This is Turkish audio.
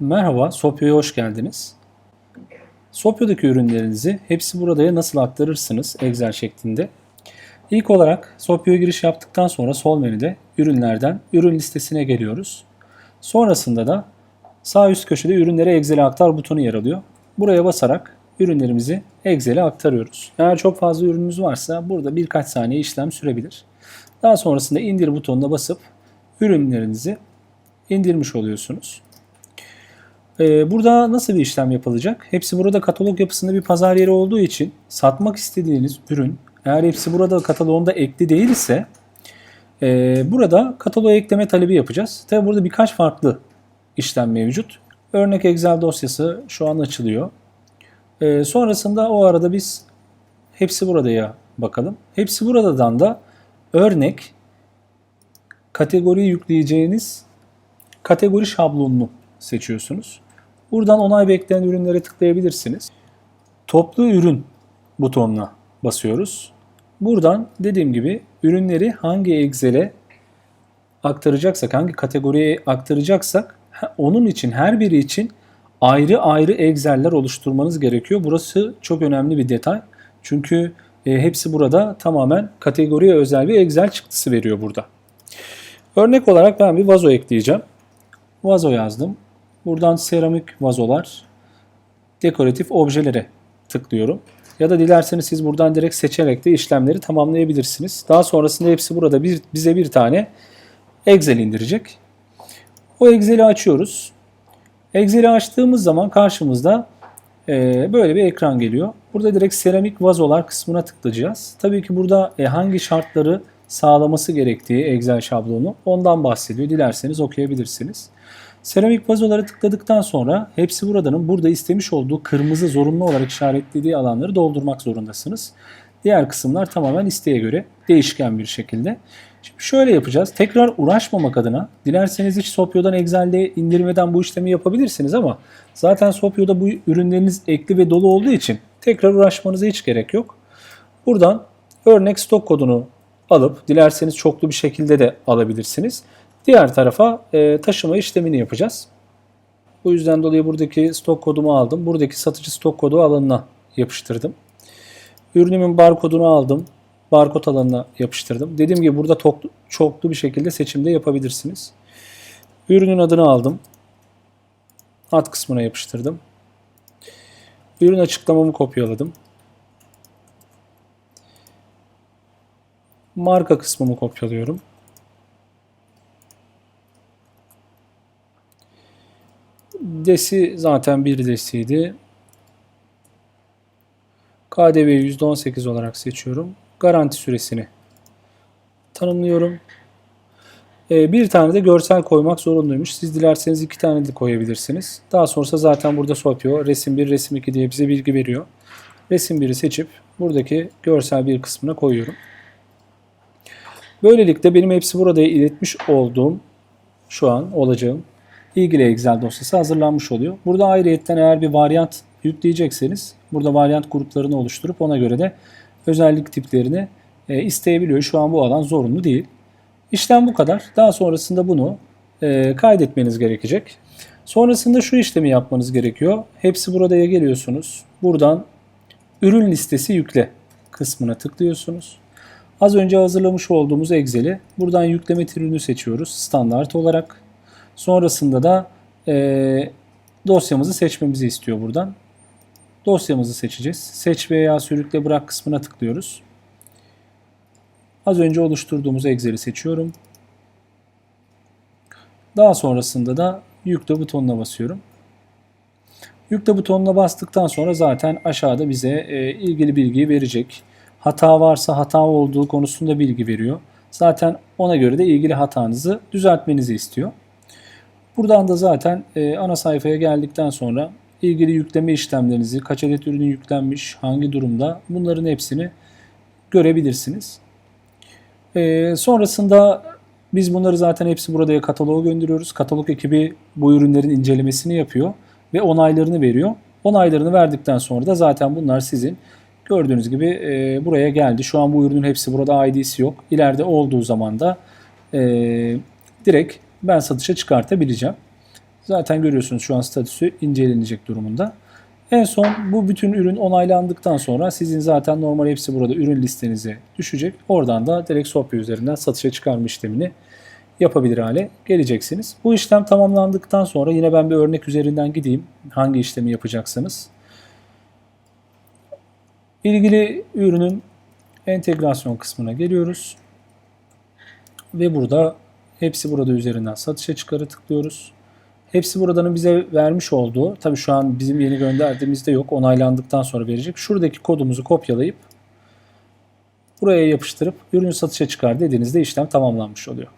Merhaba, Sopyo'ya hoş geldiniz. Sopyo'daki ürünlerinizi hepsi buradaya nasıl aktarırsınız Excel şeklinde? İlk olarak Sopyo'ya giriş yaptıktan sonra sol menüde ürünlerden ürün listesine geliyoruz. Sonrasında da sağ üst köşede ürünlere Excel'e aktar butonu yer alıyor. Buraya basarak ürünlerimizi Excel'e aktarıyoruz. Eğer çok fazla ürünümüz varsa burada birkaç saniye işlem sürebilir. Daha sonrasında indir butonuna basıp ürünlerinizi indirmiş oluyorsunuz. Ee, burada nasıl bir işlem yapılacak? Hepsi burada katalog yapısında bir pazar yeri olduğu için satmak istediğiniz ürün eğer hepsi burada kataloğunda ekli değil ise e, burada kataloğa ekleme talebi yapacağız. Tabi burada birkaç farklı işlem mevcut. Örnek Excel dosyası şu an açılıyor. E, sonrasında o arada biz hepsi buradaya bakalım. Hepsi buradan da örnek kategoriyi yükleyeceğiniz kategori şablonunu seçiyorsunuz. Buradan onay bekleyen ürünlere tıklayabilirsiniz. Toplu ürün butonuna basıyoruz. Buradan dediğim gibi ürünleri hangi Excel'e aktaracaksak, hangi kategoriye aktaracaksak onun için her biri için ayrı ayrı Excel'ler oluşturmanız gerekiyor. Burası çok önemli bir detay. Çünkü e, hepsi burada tamamen kategoriye özel bir Excel çıktısı veriyor burada. Örnek olarak ben bir vazo ekleyeceğim. Vazo yazdım. Buradan seramik vazolar, dekoratif objelere tıklıyorum. Ya da dilerseniz siz buradan direkt seçerek de işlemleri tamamlayabilirsiniz. Daha sonrasında hepsi burada bir, bize bir tane Excel indirecek. O Excel'i açıyoruz. Excel'i açtığımız zaman karşımızda e, böyle bir ekran geliyor. Burada direkt seramik vazolar kısmına tıklayacağız. Tabii ki burada e, hangi şartları sağlaması gerektiği Excel şablonu ondan bahsediyor. Dilerseniz okuyabilirsiniz. Seramik vazolara tıkladıktan sonra hepsi buradanın burada istemiş olduğu kırmızı zorunlu olarak işaretlediği alanları doldurmak zorundasınız. Diğer kısımlar tamamen isteğe göre değişken bir şekilde. Şimdi şöyle yapacağız. Tekrar uğraşmamak adına dilerseniz hiç Sopyo'dan Excel'de indirmeden bu işlemi yapabilirsiniz ama zaten Sopyo'da bu ürünleriniz ekli ve dolu olduğu için tekrar uğraşmanıza hiç gerek yok. Buradan örnek stok kodunu alıp dilerseniz çoklu bir şekilde de alabilirsiniz. Diğer tarafa e, taşıma işlemini yapacağız. Bu yüzden dolayı buradaki stok kodumu aldım. Buradaki satıcı stok kodu alanına yapıştırdım. Ürünümün barkodunu aldım. Barkod alanına yapıştırdım. Dediğim gibi burada toklu, çoklu bir şekilde seçimde yapabilirsiniz. Ürünün adını aldım. Ad kısmına yapıştırdım. Ürün açıklamamı kopyaladım. Marka kısmımı kopyalıyorum. Desi zaten bir desiydi. KDV'yi %18 olarak seçiyorum. Garanti süresini tanımlıyorum. Ee, bir tane de görsel koymak zorunluymuş. Siz dilerseniz iki tane de koyabilirsiniz. Daha sonrası zaten burada sokuyor. Resim 1, resim 2 diye bize bilgi veriyor. Resim 1'i seçip buradaki görsel bir kısmına koyuyorum. Böylelikle benim hepsi burada iletmiş olduğum şu an olacağım ilgili Excel dosyası hazırlanmış oluyor. Burada ayrıyetten eğer bir varyant yükleyecekseniz burada varyant gruplarını oluşturup ona göre de özellik tiplerini e, isteyebiliyor. Şu an bu alan zorunlu değil. İşlem bu kadar. Daha sonrasında bunu e, kaydetmeniz gerekecek. Sonrasında şu işlemi yapmanız gerekiyor. Hepsi buradaya geliyorsunuz. Buradan ürün listesi yükle kısmına tıklıyorsunuz. Az önce hazırlamış olduğumuz Excel'i buradan yükleme türünü seçiyoruz standart olarak. Sonrasında da e, dosyamızı seçmemizi istiyor buradan. Dosyamızı seçeceğiz. Seç veya sürükle bırak kısmına tıklıyoruz. Az önce oluşturduğumuz Excel'i seçiyorum. Daha sonrasında da yükle butonuna basıyorum. Yükle butonuna bastıktan sonra zaten aşağıda bize e, ilgili bilgiyi verecek. Hata varsa hata olduğu konusunda bilgi veriyor. Zaten ona göre de ilgili hatanızı düzeltmenizi istiyor. Buradan da zaten e, ana sayfaya geldikten sonra ilgili yükleme işlemlerinizi, kaç adet ürünü yüklenmiş, hangi durumda bunların hepsini görebilirsiniz. E, sonrasında biz bunları zaten hepsi burada kataloğa gönderiyoruz. Katalog ekibi bu ürünlerin incelemesini yapıyor ve onaylarını veriyor. Onaylarını verdikten sonra da zaten bunlar sizin gördüğünüz gibi e, buraya geldi. Şu an bu ürünün hepsi burada ID'si yok. İleride olduğu zaman da e, direkt ben satışa çıkartabileceğim. Zaten görüyorsunuz şu an statüsü incelenecek durumunda. En son bu bütün ürün onaylandıktan sonra sizin zaten normal hepsi burada ürün listenize düşecek. Oradan da direkt Sopya üzerinden satışa çıkarma işlemini yapabilir hale geleceksiniz. Bu işlem tamamlandıktan sonra yine ben bir örnek üzerinden gideyim. Hangi işlemi yapacaksınız? İlgili ürünün entegrasyon kısmına geliyoruz. Ve burada hepsi burada üzerinden satışa çıkarı tıklıyoruz. Hepsi buradanın bize vermiş olduğu, tabii şu an bizim yeni gönderdiğimizde yok, onaylandıktan sonra verecek. Şuradaki kodumuzu kopyalayıp buraya yapıştırıp ürünü satışa çıkar dediğinizde işlem tamamlanmış oluyor.